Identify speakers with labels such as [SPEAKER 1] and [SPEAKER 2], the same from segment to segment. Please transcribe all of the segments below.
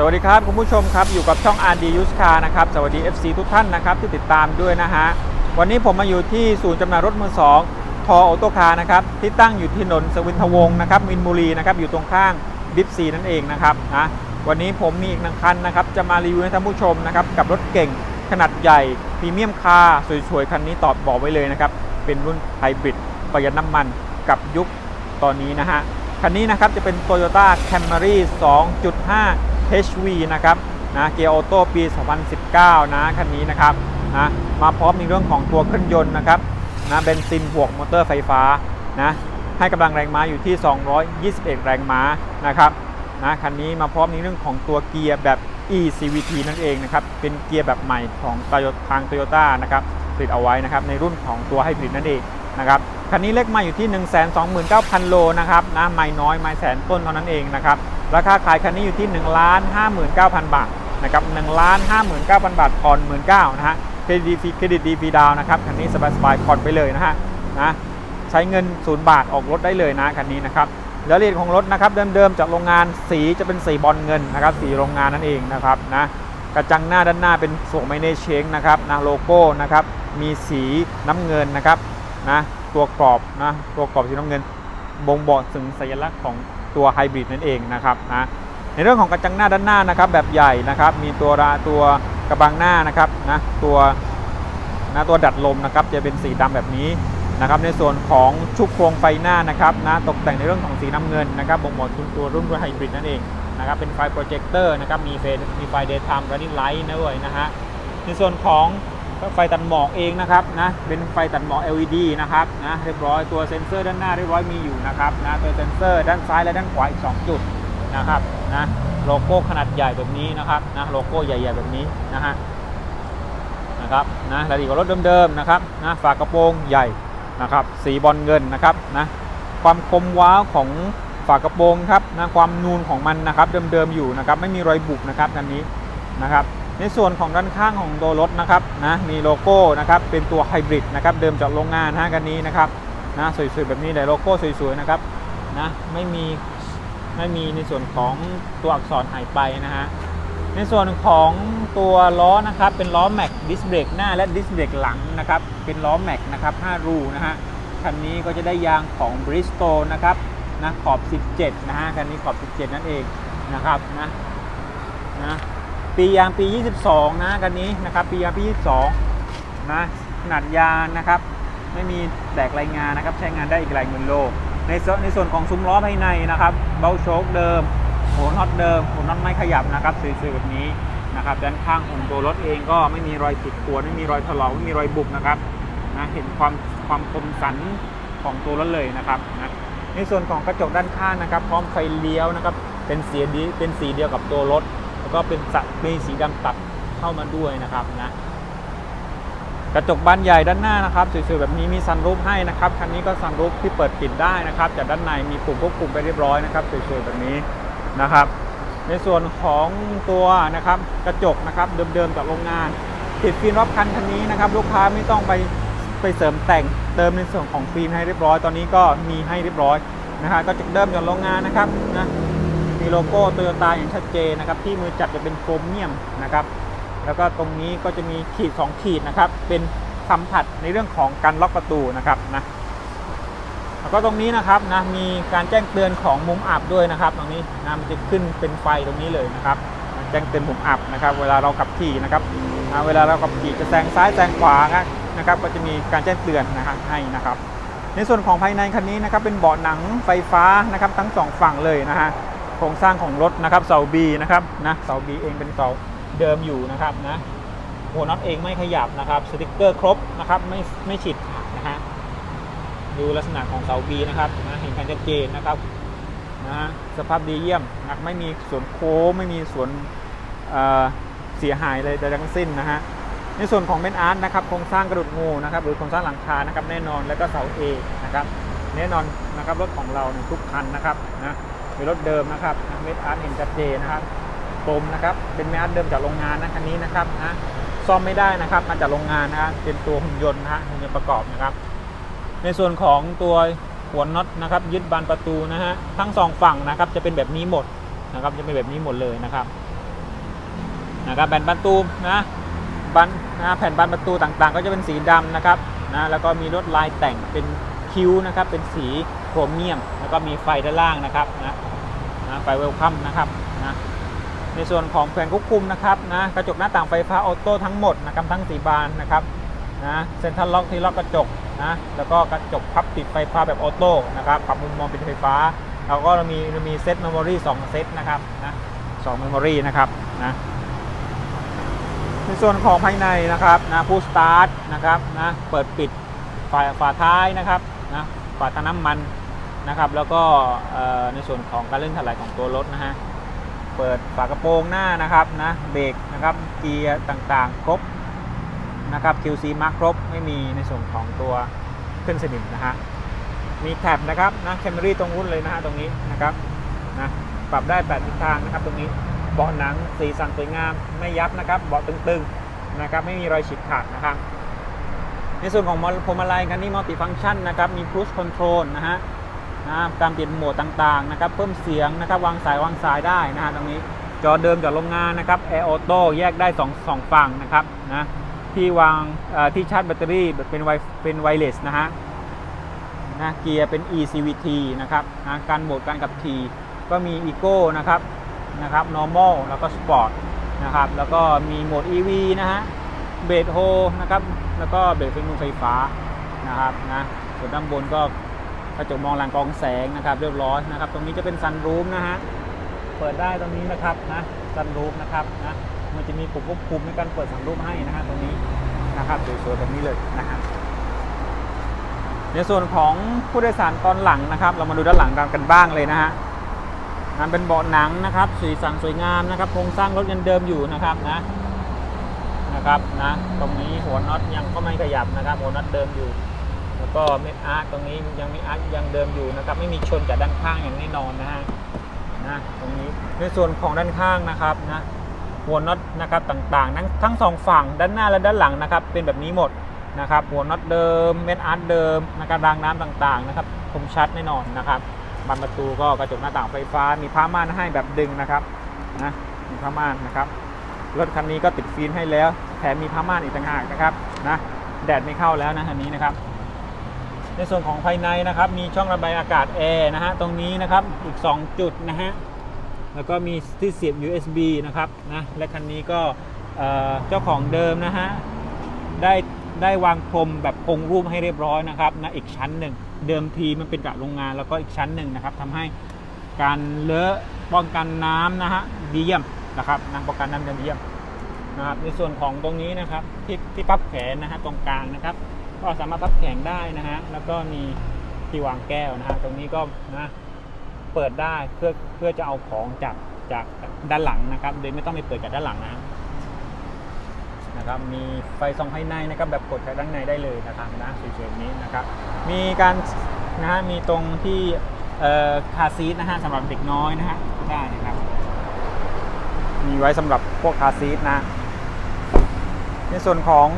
[SPEAKER 1] สวัสดีครับ คุณผู้ชมครับ อยู่กับช่อง RD Use Car นะครับ สวัสดี FC ทุกท่านนะครับ ที่ติดตามด้วยนะฮะ วันนี้ผมมาอยู่ที่ศูนย์จำหน่ายรถมือสองทอออโตคาร์นะครับ ที่ตั้งอยู่ที่ถนนสวินทวงศ์นะครับมินบุรีนะครับ อยู่ตรงข้างบิ๊บซีนั่นเองนะครับนะวันนี้ผมมีอีกหนึ่งคันนะครับ จะมารีวิวให้ท่านผู้ชมนะครับ กับรถเก่งขนาดใหญ่พรีเมียมคาร์สวยๆ คันนี้ตอบบอกไว้เลยนะครับ เป็นรุ่นไฮบริดประหยัดน้ำมันกับยุคตอนนี้นะฮะคันนี้นะครับจะเป็น Toyota Camry 2.5 HV นะครับนะเกียร์ออโต้ปี 2019 นะคันนี้นะครับนะมาพร้อมในเรื่องของตัวเครื่องยนต์นะครับนะเบนซินบวกมอเตอร์ไฟฟ้านะให้กำลังแรงม้าอยู่ที่ 221 แรงม้านะครับนะคันนี้มาพร้อมในเรื่องของตัวเกียร์แบบ eCVT นั่นเองนะครับเป็นเกียร์แบบใหม่ของทาง Toyota นะครับผลิตเอาไว้นะครับในรุ่นของตัวไฮบริดนั่นเอง นะครับคันนี้เลขมาอยู่ที่ 129,000 โลนะครับนะไม่น้อยไม่แสนต้นเท่านั้นเองนะครับราคาขายคันนี้อยู่ที่ 1 59,000 บาทนะครับ1 59,000บาทผ่อน19,000นะฮะเครดิตดีเครดิตดีฟีดาวนะครับคันนี้สบายๆผ่อนไปเลยนะฮะนะใช้เงิน0บาทออกรถได้เลยนะคันนี้นะครับแล้วเรียนของรถนะครับเดิมๆจากโรงงานสีจะเป็นสีบอลเงินนะครับสีโรงงานนั่นเองนะครับนะกระจังหน้าด้านหน้าเป็นสวงไมเนเชงนะครับนะโลโก้นะครับมีสีน้ำเงินนะครับ นะตัวกรอบนะตัวกรอบสีน้ำเงินบ่งบอกถึงสัญลักษณ์ของตัวไฮบริดนั่นเองนะครับนะในเรื่องของกระจังหน้าด้านหน้านะครับแบบใหญ่นะครับ มีตัวราตัวกระบังหน้านะครับนะตัวนะตัวดัดลมนะครับจะเป็นสีดำแบบนี้นะครับในส่วนของชุกโครงไฟหน้านะครับนะตกแต่งในเรื่องของสีน้ำเงินนะครับบ่งบอกถึงตัวรุ่นไฮบริดนั่นเองนะครับเป็นไฟโปรเจคเตอร์นะครับมีไฟมีไฟเดย์ไทม์รันนิ่งไลท์ด้วยนะฮะในส่วนของ ไฟตัดหมอกเองนะครับนะเป็นไฟตัดหมอก LED นะครับนะเรียบร้อยตัวเซ็นเซอร์ด้านหน้าเรียบร้อยมีอยู่นะครับนะตัวเซ็นเซอร์ด้านซ้ายและด้านขวาอีก 2 จุดนะครับนะโลโก้ขนาดใหญ่แบบนี้นะครับนะโลโก้ใหญ่ๆแบบนี้นะฮะนะครับนะรายละเอียดของรถเดิมๆนะครับนะฝากระโปรงใหญ่นะครับสีบอลเงินนะครับนะความคมว้าวของฝากระโปรงครับนะความนูนของมันนะครับเดิมๆอยู่นะครับไม่มีรอยบุบนะครับคันนี้นะครับ ในส่วนของด้านข้างของตัวรถนะครับนะมีโลโก้นะครับเป็นตัวไฮบริดนะครับเดิมจากโรงงานฮะกันนี้นะครับนะสวยๆแบบนี้เลยโลโก้สวยๆนะครับนะไม่มีไม่มีในส่วนของตัวอักษรหายไปนะฮะในส่วนของตัวล้อนะครับเป็นล้อแม็กดิสเบรกหน้าและดิสเบรกหลังนะครับเป็นล้อแม็กนะครับ5รูนะฮะคันนี้ก็จะได้ยางของ b r i s t o นะครับนะขอบ 17 นะฮะคันนี้ขอบ 17 นั่นเองนะครับนะนะ ปียางปี 22 นะกันนี้นะครับ ปียางปี 22 นะขนาดยางนะครับ ไม่มีแตกรายงานนะครับ ใช้งานได้อีกหลายหมื่นโล ในส่วนในส่วนของซุ้มล้อภายในนะครับ เบลโชคเดิมโหน็อตเดิมโหัวน็อตไม่ขยับนะครับสวยๆแบบนี้นะครับด้านข้างของตัวรถเองก็ไม่มีรอยขีดข่วนไม่มีรอยถลอกไม่มีรอยบุบนะครับนะเห็นความความคมสันของตัวรถเลยนะครับนะในส่วนของกระจกด้านข้างนะครับ พร้อมไฟเลี้ยวนะครับ เป็นสีดีเป็นสีเดียวกับตัวรถ แล้วก็เป็นสัมีสีดำตัดเข้ามาด้วยนะครับนะกระจกบานใหญ่ด้านหน้านะครับสวยๆแบบนี้มีซันรูฟให้นะครับคันนี้ก็ซันรูฟที่เปิดปิดได้นะครับจากด้านในมีปุ่มควบคุมไปเรียบร้อยนะครับสวยๆแบบนี้นะครับ ในส่วนของตัวนะครับกระจกนะครับเดิมๆจากโรงงานติดฟิล์มรอบคันคันนี้นะครับ ลูกค้าไม่ต้องไปไปเสริมแต่งเติมในส่วนของฟิล์มให้เรียบร้อย ตอนนี้ก็มีให้เรียบร้อยนะฮะกระจกเดิมจากโรงงานนะครับนะ โลโก้โตโยต้าอย่างชัดเจนนะครับที่มือจับจะเป็นโครเมียมนะครับแล้วก็ตรงนี้ก็จะมีขีด 2 ขีดนะครับเป็นสัมผัสในเรื่องของการล็อกประตูนะครับนะแล้วก็ตรงนี้นะครับนะมีการแจ้งเตือนของมุมอับด้วยนะครับ ตรงนี้นะมันจะขึ้นเป็นไฟตรงนี้เลยนะครับแจ้งเตือนมุมอับนะครับ เวลาเราขับขี่นะครับนะเวลาเราขับขี่จะแซงซ้ายแซงขวานะครับก็จะมีการแจ้งเตือนนะครับให้นะครับ ในส่วนของภายในคันนี้นะครับเป็นเบาะหนังไฟฟ้านะครับทั้งสองฝั่งเลยนะฮะ โครงสร้างของรถนะครับเสาบีนะครับนะเสาบีเองเป็นเสาเดิมอยู่นะครับนะหัวน็อตเองไม่ขยับนะครับสติกเกอร์ครบนะครับไม่ไม่ฉีดขาดนะฮะดูลักษณะของเสาบีนะครับนะเห็นกันชัดเจนนะครับนะสภาพดีเยี่ยมนะไม่มีส่วนโค้งไม่มีส่วนเอ่อเสียหายเลยใดทั้งสิ้นนะฮะในส่วนของเบนอาร์ตนะครับโครงสร้างกระดูกงูนะครับหรือโครงสร้างหลังคานะครับแน่นอนแล้วก็เสาเอนะครับแน่นอนนะครับรถของเราในทุกคันนะครับนะ เป็นรถเดิมนะครับเมดอาร์ตเห็นชัดเจนนะครับกลมนะครับ เป็นเมดอาร์ตเดิมจากโรงงานนะคันนี้นะครับนะซ่อมไม่ได้นะครับ มาจากโรงงานนะฮะเป็นตัวหุ่นยนต์นะฮะหุ่นยนต์ประกอบนะครับ ในส่วนของตัวหัวน็อตนะครับ ยึดบานประตูนะฮะทั้งสองฝั่งนะครับจะเป็นแบบนี้หมดนะครับ จะเป็นแบบนี้หมดเลยนะครับนะครับแผ่นประตูนะบันนะแผ่นบานประตูต่างๆ ก็จะเป็นสีดำนะครับนะแล้วก็มีลวดลายแต่งเป็นคิ้วนะครับ เป็นสีโครเมียม แล้วก็มีไฟด้านล่างนะครับนะ นะไฟเวลคัมนะครับนะในส่วนของแผงควบคุมนะครับนะกระจกหน้าต่างไฟฟ้าออโต้ทั้งหมดนะครับทั้งสีบานนะครับนะเซ็นทรัลล็อกที่ล็อกกระจกนะแล้วก็กระจกพับติดไฟฟ้าแบบออโต้นะครับปรับมุมมองเป็นไฟฟ้า แล้วก็มีมีเซตเมมโมรี่สองเซตนะครับนะสองเมมโมรี่นะครับนะในส่วนของภายในนะครับนะผู้สตาร์ทนะครับนะเปิดปิดฝาฝาท้ายนะครับนะฝาท้ายน้ำมัน นะครับ แล้วก็ในส่วนของการเล่นถลายของตัวรถนะฮะเปิดฝากระโปรงหน้านะครับนะเบรกนะครับเกียร์ต่างๆ ครบนะครับ QC มาร์คครบไม่มีในส่วนของตัวเครื่องสนิมนะฮะมีแท็บนะครับนะแคมรี่ตรงรุ่นเลยนะฮะตรงนี้นะครับนะปรับได้8ทิศทางนะครับ ตรงนี้เบาะหนังสีสันสวยงามไม่ยับนะครับเบาะตึงๆนะครับไม่มีรอยฉีกขาดนะครับในส่วนของพวงมาลัยคันนี้มัลติฟัง c t ชันนะครับ มี cruise control นะฮะ นะการเปลี่ยนโหมดต่างๆนะครับเพิ่มเสียงนะครับวางสายวางสายได้นะฮะตรงนี้จอเดิมจากโรงงานนะครับแอร์ออโต้แยกได้2 2ฝั่งนะครับนะที่วางที่ชาร์จแบตเตอรี่เป็นไวเป็นไวเลสนะฮะนะเกียร์เป็น eCVT นะครับนะการโหมดการขับขี่ก็มี Eco นะครับนะครับ Normal แล้วก็ Sport นะครับแล้วก็มีโหมด EV นะฮะเบรกโฮนะครับแล้วก็เบรกไฟมือไฟฟ้านะครับนะส่วนด้านบนก็ กระจกมองหลังกองแสงนะครับ เรียบร้อยนะครับ ตรงนี้จะเป็นซันรูมนะฮะ เปิดได้ตรงนี้นะครับนะซันรูมนะครับนะ มันจะมีปุ่มควบคุมในการเปิดซันรูมให้นะฮะตรงนี้นะครับสวยๆแบบนี้เลยนะฮะในส่วนของผู้โดยสารตอนหลังนะครับ เรามาดูด้านหลังกันบ้างเลยนะฮะนั่นเป็นเบาะหนังนะครับ สีสันสวยงามนะครับโครงสร้างรถยังเดิมอยู่นะครับนะนะครับนะ ตรงนี้หัวน็อตยังก็ไม่ขยับนะครับ หัวน็อตเดิมอยู่ ก็เม็ดอาร์ตตรงนี้ยังมีอาร์ตยังเดิมอยู่นะครับ ไม่มีชนจากด้านข้างอย่างแน่นอนนะฮะนะตรงนี้ในส่วนของด้านข้างนะครับนะหัวน็อตนะครับต่างๆทั้งทั้งสองฝั่งด้านหน้าและด้านหลังนะครับ เป็นแบบนี้หมดนะครับหัวน็อตเดิมเม็ดอาร์ตเดิมนะครับรางน้ำต่างๆนะครับคมชัดแน่นอนนะครับบานประตูก็กระจกหน้าต่างไฟฟ้า มีผ้าม่านให้แบบดึงนะครับนะมีผ้าม่านนะครับรถคันนี้ก็ติดฟิล์มให้แล้ว แถมมีผ้าม่านอีกต่างหากนะครับนะแดดไม่เข้าแล้วนะคันนี้นะครับ ในส่วนของภายในนะครับมีช่องระบายอากาศแอร์นะฮะตรงนี้นะครับอีก 2 จุดนะฮะแล้วก็มีที่เสียบ USB นะครับนะและคันนี้ก็เจ้าของเดิมนะฮะได้ได้วางพรมแบบคงรูปให้เรียบร้อยนะครับนะอีกชั้นหนึ่งเดิมทีมันเป็นกระโรงงานแล้วก็อีกชั้นหนึ่งนะครับทำให้การเลอะป้องกันน้ำนะฮะดีเยี่ยมนะครับนะป้องกันน้ำดีเยี่ยมนะครับในส่วนของตรงนี้นะครับที่ที่พับแขนนะฮะตรงกลางนะครับ ก็สามารถพับแขนได้นะฮะ แล้วก็มีที่วางแก้วนะฮะ ตรงนี้ก็นะเปิดได้เพื่อเพื่อจะเอาของจากจากด้านหลังนะครับ โดยไม่ต้องไปเปิดจากด้านหลังนะนะครับมีไฟส่องภายในนะครับแบบกดจากด้านในได้เลยนะครับนะสวยๆนี้นะครับ มีการนะฮะมีตรงที่เอ่อคาซีทนะฮะสำหรับเด็กน้อยนะฮะได้นะครับ มีไว้สำหรับพวกคาซีทนะ ในส่วนของ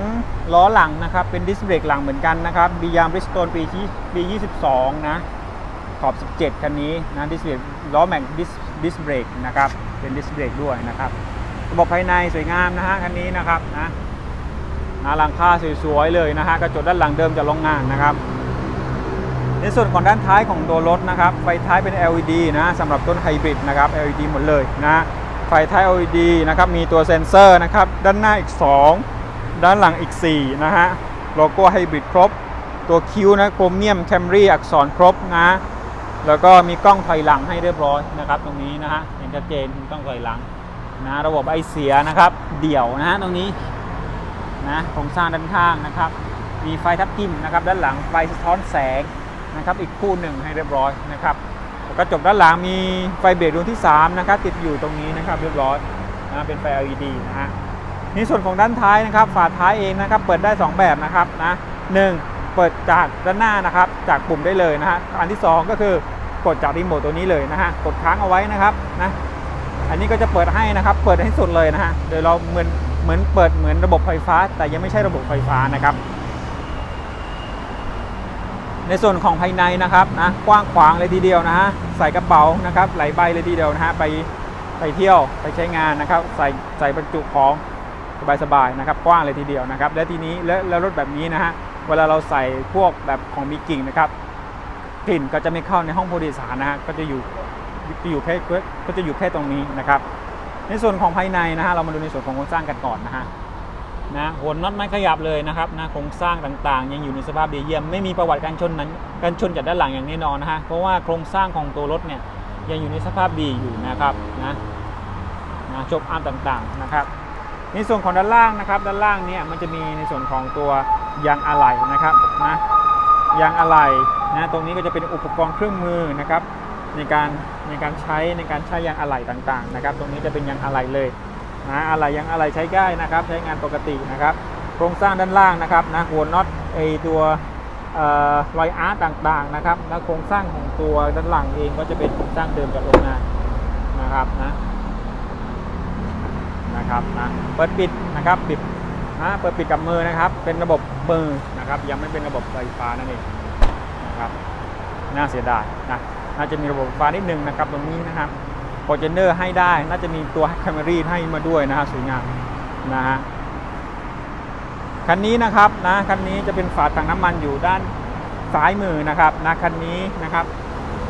[SPEAKER 1] ล้อหลังนะครับ เป็นดิสเบรกหลังเหมือนกันนะครับบียามบริสโตนปีที่ปี22 นะ ขอบ 17 คันนี้นะดิสเบรกล้อแม็กดิสดิสเบรกนะครับ เป็นดิสเบรกด้วยนะครับ ระบบภายในสวยงามนะฮะคันนี้นะครับนะนะหลังคาสวยๆเลยนะฮะกระจกด้านหลังเดิมจากโรงงานนะครับ ในส่วนของด้านท้ายของตัวรถนะครับไฟท้ายเป็น LED นะสำหรับต้นไฮบริดนะครับ LED หมดเลยนะไฟท้าย LED นะครับมีตัวเซ็นเซอร์นะครับด้านหน้าอีก 2 ด้านหลังอีก 4 นะฮะ โลโก้ไฮบริดครบ ตัวคิวนะโครเมียมแคมรี่อักษรครบนะ แล้วก็มีกล้องถอยหลังให้เรียบร้อยนะครับ ตรงนี้นะฮะ เห็นชัดเจนมีกล้องถอยหลังนะระบบไอเสียนะครับ เดี่ยวนะฮะตรงนี้นะโครงสร้างด้านข้างนะครับ มีไฟทับทิมนะครับ ด้านหลังไฟสะท้อนแสงนะครับ อีกคู่หนึ่งให้เรียบร้อยนะครับแล้วกระจกด้านหลังมีไฟเบรกดวงที่ 3 นะครับ ติดอยู่ตรงนี้นะครับ เรียบร้อยนะเป็นไฟ LED นะฮะ ในส่วนของด้านท้ายนะครับ ฝาท้ายเองนะครับ เปิดได้ 2 แบบนะครับนะหนึ่งเปิดจากด้านหน้านะครับ จากปุ่มได้เลยนะฮะอันที่ 2 ก็คือกดจากรีโมทตัวนี้เลยนะฮะกดค้างเอาไว้นะครับนะอันนี้ก็จะเปิดให้นะครับ เปิดให้สุดเลยนะฮะโดยเราเหมือนเหมือนเปิดเหมือนระบบไฟฟ้า แต่ยังไม่ใช่ระบบไฟฟ้านะครับ ในส่วนของภายในนะครับนะกว้างขวางเลยทีเดียวนะฮะใส่กระเป๋านะครับหลายใบเลยทีเดียวนะฮะไปไปเที่ยวไปใช้งานนะครับ ใส่ใส่บรรจุของ สบายๆนะครับกว้างเลยทีเดียวนะครับและทีนี้แล้วรถแบบนี้นะฮะเวลาเราใส่พวกแบบของมีกิ่งนะครับกลิ่นก็จะไม่เข้าในห้องผู้โดยสารนะฮะก็จะอยู่จะอยู่แค่ก็จะอยู่แค่ตรงนี้นะครับในส่วนของภายในนะฮะเรามาดูในส่วนของโครงสร้างกันก่อนนะฮะนะหัวน็อตไม่ขยับเลยนะครับนะโครงสร้างต่างๆ ยังอยู่ในสภาพดีเยี่ยมไม่มีประวัติการชนนั้นการชนจากด้านหลังอย่างแน่นอนนะฮะเพราะว่าโครงสร้างของตัวรถเนี่ยยังอยู่ในสภาพดีอยู่นะครับนะนะชกอาร์มต่างๆนะครับ ในส่วนของด้านล่างนะครับ ด้านล่างเนี่ยมันจะมีในส่วนของตัวยางอะไหล่นะครับนะยางอะไหล่นะตรงนี้ก็จะเป็นอุปกรณ์เครื่องมือนะครับในการในการใช้ในการใช้ยางอะไหล่ต่างๆนะครับ ตรงนี้จะเป็นยางอะไหล่เลยนะอะไหล่ยางอะไหล่ใช้ได้นะครับ ใช้งานปกตินะครับ โครงสร้างด้านล่างนะครับนะหัวน็อตไอตัวเอ่อรอยอาร์ตต่างๆนะครับ และโครงสร้างของตัวด้านหลังเองก็จะเป็นโครงสร้างเดิมจากโรงงานนะครับนะ นะครับนะเปิดปิดนะครับปิดนะเปิดปิดกับมือนะครับ เป็นระบบมือนะครับ ยังไม่เป็นระบบไฟฟ้านั่นเองนะครับน่าเสียดายนะน่าจะมีระบบไฟฟ้านิดนึงนะครับ ตรงนี้นะครับโปรเจนเนอร์ให้ได้น่าจะมีตัวแคมรี่ให้มาด้วยนะฮะสวยงามนะฮะคันนี้นะครับนะคันนี้จะเป็นฝาถังน้ำมันอยู่ด้านซ้ายมือนะครับนะคันนี้นะครับ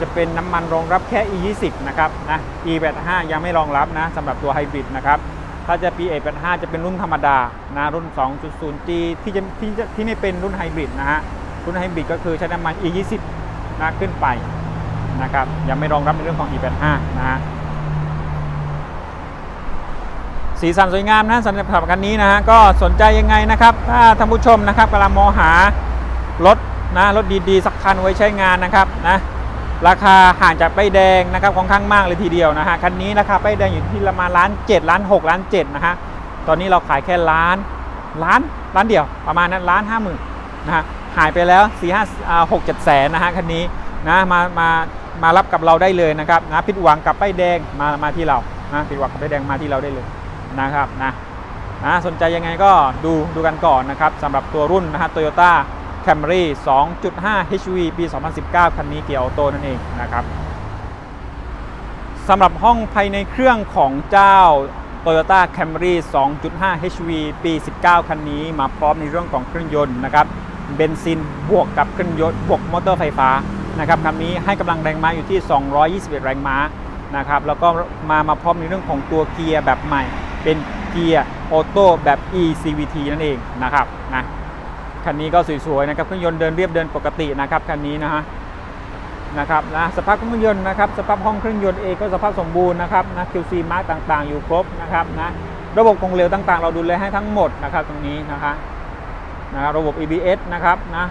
[SPEAKER 1] จะเป็นน้ำมันรองรับแค่ E20 นะครับนะ E85 ยังไม่รองรับนะสำหรับตัวไฮบริดนะครับ ถ้าจะ P85 จะเป็นรุ่นธรรมดานะรุ่น 2.0G ที่จะที่จะที่ไม่เป็นรุ่นไฮบริดนะฮะรุ่นไฮบริดก็คือใช้น้ำมัน E20 นะขึ้นไปนะครับยังไม่รองรับในเรื่องของ E85 นะฮะสีสันสวยงามนะสำหรับขับคันนี้นะฮะก็สนใจยังไงนะครับ ถ้าท่านผู้ชมนะครับกำลังมองหารถนะรถดีๆ สักคันไว้ใช้งานนะครับนะ ราคาห่างจากป้ายแดงนะครับค่อนข้างมากเลยทีเดียวนะฮะคันนี้ราคาป้ายแดงอยู่ที่ประมาณล้านเจ็ดล้านหกล้านเจ็ดนะฮะตอนนี้เราขายแค่ล้านล้านล้านเดียวประมาณนั้นล้านห้าหมื่นนะฮะหายไปแล้ว4 5 6 7แสนนะฮะคันนี้นะมามามารับกับเราได้เลยนะครับนะผิดหวังกับป้ายแดงมามาที่เรานะผิดหวังกับป้ายแดงมาที่เราได้เลยนะครับนะนะสนใจยังไงก็ดูดูกันก่อนนะครับสำหรับตัวรุ่นนะฮะ Toyota Camry 2.5 HV ปี 2019 คันนี้เกียร์ออโต้นั่นเองนะครับสำหรับห้องภายในเครื่องของเจ้า Toyota Camry 2.5 HV ปี 19 คันนี้มาพร้อมในเรื่องของเครื่องยนต์นะครับเบนซินบวกกับเครื่องยนต์บวกมอเตอร์ไฟฟ้านะครับคันนี้ให้กำลังแรงม้าอยู่ที่ 221 แรงม้านะครับแล้วก็มามาพร้อมในเรื่องของตัวเกียร์แบบใหม่ เป็นเกียร์ออโต้แบบ eCVT นั่นเองนะครับนะ คันนี้ก็สวยๆนะครับเครื่องยนต์เดินเรียบเดินปกตินะครับคันนี้นะฮะนะครับนะสภาพเครื่องยนต์นะครับสภาพห้องเครื่องยนต์เองก็สภาพสมบูรณ์นะครับนะ QC mark ต่างๆ อยู่ครบนะครับนะระบบคงเร็วต่างๆ เราดูแลให้ทั้งหมดนะครับตรงนี้นะครับนะครับระบบ ABS นะครับนะ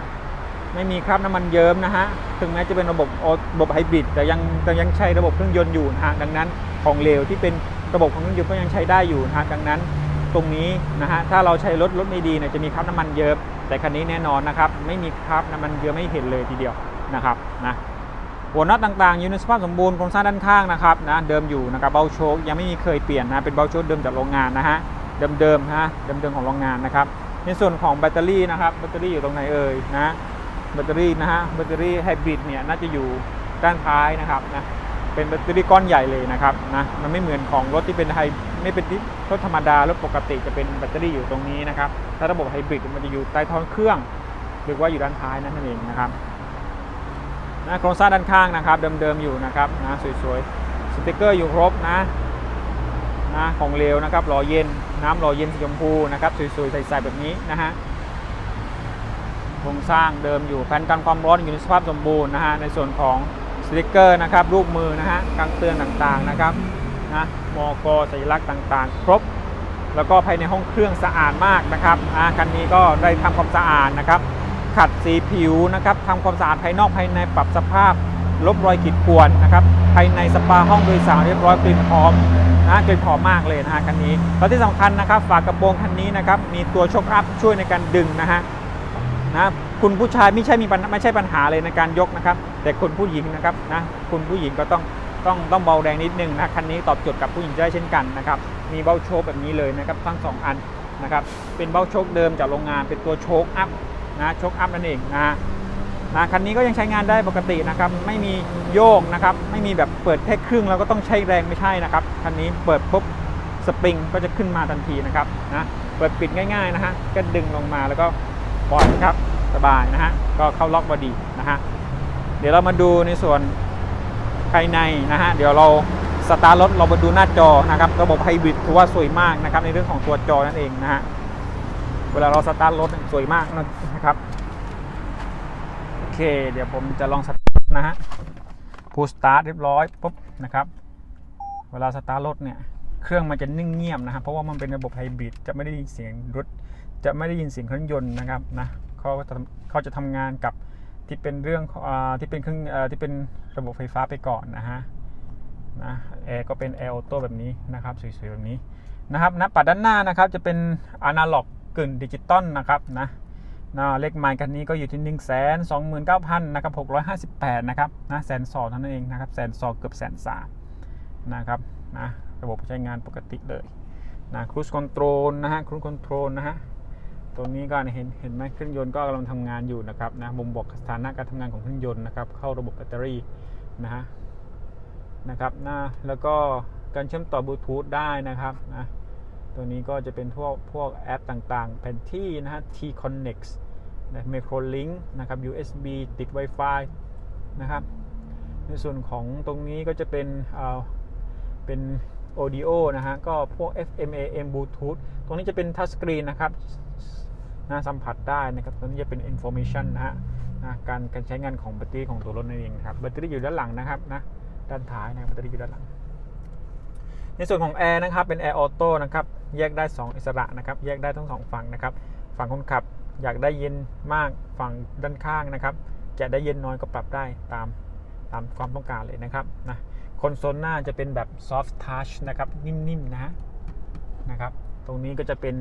[SPEAKER 1] ไม่มีคราบน้ำมันเยิ้มนะฮะถึงแม้จะเป็นระบบโอระบบไฮบริดแต่ยังแต่ยังใช้ระบบเครื่องยนต์อยู่นะฮะดังนั้นของเหลวที่เป็นระบบของเครื่องยนต์ก็ยังใช้ได้อยู่นะฮะดังนั้น ตรงนี้นะฮะถ้าเราใช้รถรถไม่ดีเนี่ยจะมีคราบน้ำมันเยิ้มแต่คันนี้แน่นอนนะครับไม่มีคราบน้ำมันเยิ้มไม่เห็นเลยทีเดียวนะครับนะหัวน็อตต่างๆ อยู่ในสภาพสมบูรณ์โครงสร้างด้านข้างนะครับนะเดิมอยู่นะครับเบาโชคยังไม่มีเคยเปลี่ยนนะเป็นเบาโชคเดิมจากโรงงานนะฮะเดิมๆฮะเดิมๆของโรงงานนะครับในส่วนของแบตเตอรี่นะครับแบตเตอรี่อยู่ตรงไหนเอ่ยนะแบตเตอรี่นะฮะแบตเตอรี่ไฮบริดเนี่ยน่าจะอยู่ด้านท้ายนะครับนะ เป็นแบตเตอรี่ก้อนใหญ่เลยนะครับนะมันไม่เหมือนของรถที่เป็นไฮไม่เป็นรถธรรมดารถปกติจะเป็นแบตเตอรี่อยู่ตรงนี้นะครับถ้าระบบไฮบริดมันจะอยู่ใต้ท้องเครื่อง หรือว่าอยู่ด้านท้ายนั่นเองนะครับนะโครงสร้างด้านข้างนะครับ เดิมๆอยู่นะครับนะสวยๆสติกเกอร์อยู่ครบนะนะของเลวนะครับหล่อเย็นน้ำหล่อเย็นสีชมพูนะครับสวยๆใสๆแบบนี้นะฮะโครงสร้างเดิมอยู่แผ่นกันความร้อนอยู่ในสภาพสมบูรณ์นะฮะในส่วนของ ติกเกอร์นะครับรูปมือนะฮะกางเตือนต่างๆนะครับนะมอกสัญลักษณ์ต่างๆ ครบ แล้วก็ภายในห้องเครื่องสะอาดมากนะครับอ่าคันนี้ก็ได้ทำความสะอาดนะครับ ขัดสีผิวนะครับทำความสะอาดภายนอกภายในปรับสภาพ ลบรอยขีดข่วนนะครับภายในสปาห้องโดยสารเรียบร้อยกลิ่นหอมนะกลิ่นหอมมากเลยนะฮะคันนี้แล้วที่สำคัญนะครับฝากระโปรงคันนี้นะครับมีตัวช็อคอัพช่วยในการดึงนะฮะนะ คุณผู้ชายไม่ใช่มีไม่ใช่ปัญหาเลยในการยกนะครับ แต่คุณผู้หญิงนะครับนะคุณผู้หญิงก็ต้องต้องต้องเบาแรงนิดนึงนะคันนี้ตอบโจทย์กับผู้หญิงได้เช่นกันนะครับมีเบ้าโชคแบบนี้เลยนะครับทั้งสองอันนะครับเป็นเบ้าโชคเดิมจากโรงงานเป็นตัวโชคอัพนะโชคอัพนั่นเองนะฮะนะคันนี้ก็ยังใช้งานได้ปกตินะครับไม่มีโยกนะครับไม่มีแบบเปิดแค่ครึ่งแล้วก็ต้องใช้แรงไม่ใช่นะครับคันนี้เปิดปุ๊บสปริงก็จะขึ้นมาทันทีนะครับนะเปิดปิดง่ายๆนะฮะก็ดึงลงมาแล้วก็ปล่อยครับ สบายนะฮะ ก็เข้าล็อกบอดีนะฮะ เดี๋ยวเรามาดูในส่วนภายในนะฮะ เดี๋ยวเราสตาร์ทรถเรามาดูหน้าจอนะครับ ระบบไฮบริดถือว่าสวยมากนะครับ ในเรื่องของตัวจอนั่นเองนะฮะ เวลาเราสตาร์ทรถสวยมากนะครับ โอเค เดี๋ยวผมจะลองสตาร์ทนะฮะพูสตาร์ทเรียบร้อยปุ๊บนะครับ เวลาสตาร์ทรถเนี่ยเครื่องมันจะนิ่งเงียบนะครับเพราะว่ามันเป็นระบบไฮบริดจะไม่ได้ยินเสียงรถจะไม่ได้ยินเสียงเครื่องยนต์นะครับนะ เขาก็จะเขาจะทำงานกับที่เป็นเรื่องอที่เป็นเครื่องอที่เป็นระบบไฟฟ้าไปก่อนนะฮะนะแอร์ก็เป็นแอร์ออโต้แบบนี้นะครับสวยๆแบบนี้นะครับหน้าปัดด้านหน้านะครับจะเป็นอนาล็อกกึ่งดิจิตอลนะครับนะนะเลขไมล์กันนี้ก็อยู่ที่ 1 2 9 0 0 0นะครับ658นะครับนะแสนสองเท่านั้นเองนะครับแสนสองเกือบแสนสามนะครับนะระบบใช้งานปกติเลยนะครู i คอนโทรลนะฮะครู i คอนโทรลนะฮะ ตรงนี้ก็เห็นเห็นไหมเครื่องยนต์ก็กำลังทำงานอยู่นะครับนะบ่งบอกสถานะการทำงานของเครื่องยนต์นะครับ เข้าระบบแบตเตอรี่นะฮะนะครับนะแล้วก็การเชื่อมต่อบลูทูธได้นะครับนะตัวนี้ก็จะเป็นพวกพวกแอปต่างๆ แผนที่นะฮะ T-Connect นะ Microlink นะครับ USB ติด Wi-Fi นะครับ ในส่วนของตรงนี้ก็จะเป็นเอ่อเป็น audio นะฮะ ก็พวก FM AM Bluetooth ตรงนี้จะเป็น touch screen นะครับ นะสัมผัสได้นะครับตรงนี้จะเป็น information นะฮะนะการการใช้งานของแบตเตอรี่ของตัวรถนั่นเองครับแบตเตอรี่อยู่ด้านหลังนะครับนะด้านท้ายนะแบตเตอรี่อยู่ด้านหลัง ในส่วนของแอร์นะครับเป็นแอร์ออโต้นะครับแยกได้ 2 อิสระนะครับแยกได้ทั้งสองฝั่งนะครับฝั่งคนขับอยากได้เย็นมากฝั่งด้านข้างนะครับจะได้เย็นน้อยก็ปรับได้ตามตามความต้องการเลยนะครับนะคอนโซลหน้าจะเป็นแบบ soft touch นะครับนิ่มๆนะฮะนะครับ ตรงนี้ก็จะเป็น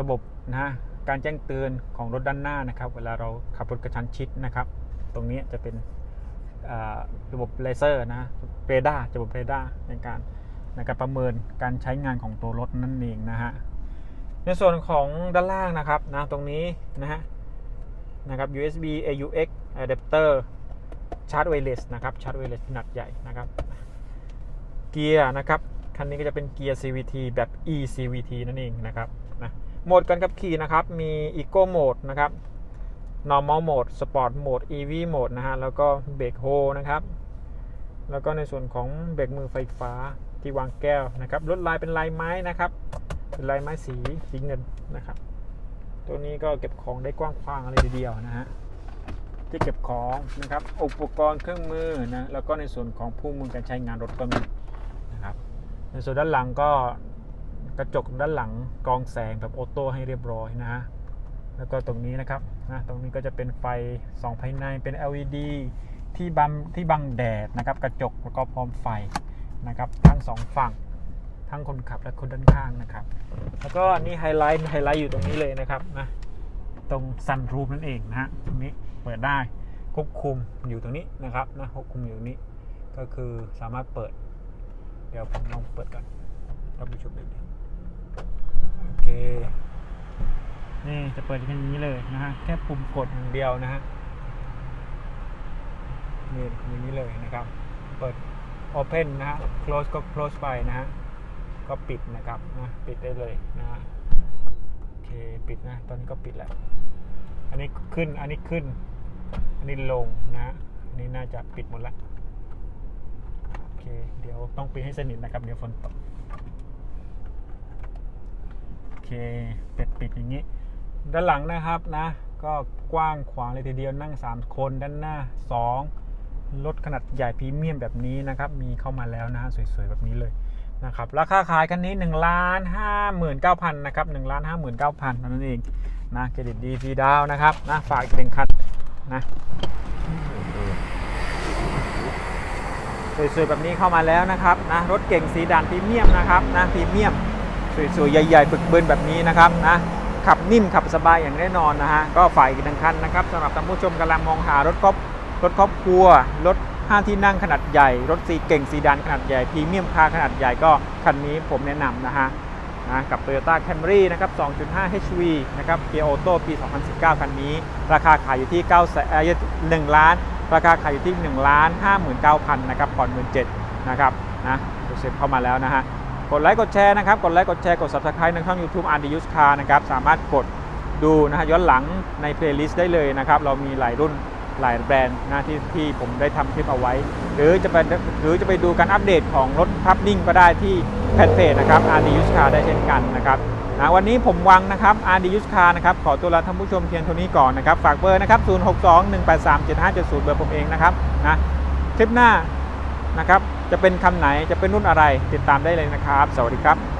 [SPEAKER 1] ระบบนะ การแจ้งเตือนของรถด้านหน้านะครับ เวลาเราขับรถกระชั้นชิดนะครับ ตรงนี้จะเป็นระบบเลเซอร์นะเรดาร์ระบบเรดาร์ในการในการประเมินการใช้งานของตัวรถนั่นเองนะฮะในส่วนของด้านล่างนะครับนะตรงนี้นะฮะนะครับ USB AUX adapter ชาร์จไวเลสนะครับชาร์จไวเลสขนาดใหญ่นะครับ เกียร์นะครับ คันนี้ก็จะเป็นเกียร์ CVT แบบ eCVT นั่นเองนะครับนะ โหมดการขับขี่นะครับ มี Eco Mode นะครับ Normal Mode Sport Mode EV Mode นะฮะ แล้วก็เบรกโฮนะครับ แล้วก็ในส่วนของเบรกมือไฟฟ้าที่วางแก้วนะครับลวดลายเป็นลายไม้นะครับ เป็นลายไม้สีสีเงินนะครับ ตัวนี้ก็เก็บของได้กว้างขวางอะไรทีเดียวนะฮะ ที่เก็บของนะครับ อุปกรณ์เครื่องมือนะ แล้วก็ในส่วนของผู้มือการใช้งานรถก็มีนะครับ ในส่วนด้านหลังก็ กระจกด้านหลังกองแสงแบบออโต้ให้เรียบร้อยนะฮะแล้วก็ตรงนี้นะครับนะตรงนี้ก็จะเป็นไฟสองภายในเป็น LED ที่บังที่บังแดดนะครับ กระจกแล้วก็พร้อมไฟนะครับ ทั้งสองฝั่งทั้งคนขับและคนด้านข้างนะครับ แล้วก็นี่ไฮไลท์ไฮไลท์อยู่ตรงนี้เลยนะครับนะตรงซันรูฟนั่นเองนะฮะตรงนี้เปิดได้ควบคุมอยู่ตรงนี้นะครับนะควบคุมอยู่ตรงนี้ ก็คือสามารถเปิด เดี๋ยวผมลองเปิดก่อนท่านผู้ชมดู เค นี่จะเปิดแค่นี้เลยนะฮะ แค่ปุ่มกดอย่างเดียวนะฮะนี่อย่างนี้เลยนะครับ เปิด Open นะฮะ Close ก็ Close ไปนะฮะ ก็ปิดนะครับนะปิดได้เลยนะฮะโอเคปิดนะ ตอนนี้ก็ปิดแล้ว อันนี้ขึ้น อันนี้ขึ้น อันนี้ลงนะฮะอันนี้น่าจะปิดหมดแล้วโอเค เดี๋ยวต้องปิดให้สนิทนะครับ เดี๋ยวฝนตก โอเปิดปิดอย่างนี้ ด้านหลังนะครับนะ ก็กว้างขวางเลยทีเดียวนั่ง 3 คนด้านหน้า 2 รถขนาดใหญ่พรีเมียมแบบนี้นะครับ มีเข้ามาแล้วนะฮะสวยๆ แบบนี้เลยนะครับราคาขายคันนี้1นึ่งล้านห้าหมื่นเก้าพันนะครับหนึ่งล้านห้าหมื่นเก้าพันนั่นเองนะเครดิตดีฟรีดาวนะครับนะฝากอีกหนึ่งคันนะสวยๆแบบนี้เข้ามาแล้วนะครับนะรถเก่งสีดานพรีเมียมนะครับนะพรีเมียม สวยๆใหญ่ๆบึกบึนแบบนี้นะครับนะขับนิ่มขับสบายอย่างแน่นอนนะฮะก็ฝ่ายกหนึ่งคันนะครับสำหรับท่านผู้ชมกำลังมองหารถครอบรถครอบครัวรถ5ที่นั่งขนาดใหญ่ รถสีเก่งสีดานขนาดใหญ่พรีเมียมคาร์ขนาดใหญ่ก็คันนี้ผมแนะนำนะฮะนะกับ Toyota Camry นะครับ 2.5 HV นะครับ เกียร์ออโต้ปี 2019 คันนี้ ราคาขายอยู่ที่9แสนเอ่อ1ล้าน ราคาขายอยู่ที่1ล้าน59,000นะครับผ่อน17นะครับนะดูเสร็จเข้ามาแล้วนะฮะ กดไลค์กดแชร์นะครับ กดไลค์กดแชร์กด subscribe ในช่อง YouTube a r d u s Car นะครับ สามารถกดดูนะฮะย้อนหลังใน playlist ได้เลยนะครับ เรามีหลายรุ่นหลายแบรนด์นะที่ที่ผมได้ทำคลิปเอาไว้ หรือจะไปหรือจะไปดูการอัปเดตของรถภาพนิ่งก็ได้ที่แฟนเพจนะครับ a r d u s Car ได้เช่นกันนะครับนะวันนี้ผมวังนะครับ a r d u s Car นะครับ ขอตัวลาท่านผู้ชมเพียงเท่านี้ก่อนนะครับ ฝากเบอร์นะครับ 0621837570 เบอร์ผมเองนะครับนะคลิปหน้า นะครับ จะเป็นคำไหนจะเป็นรุ่นอะไรติดตามได้เลยนะครับ สวัสดีครับ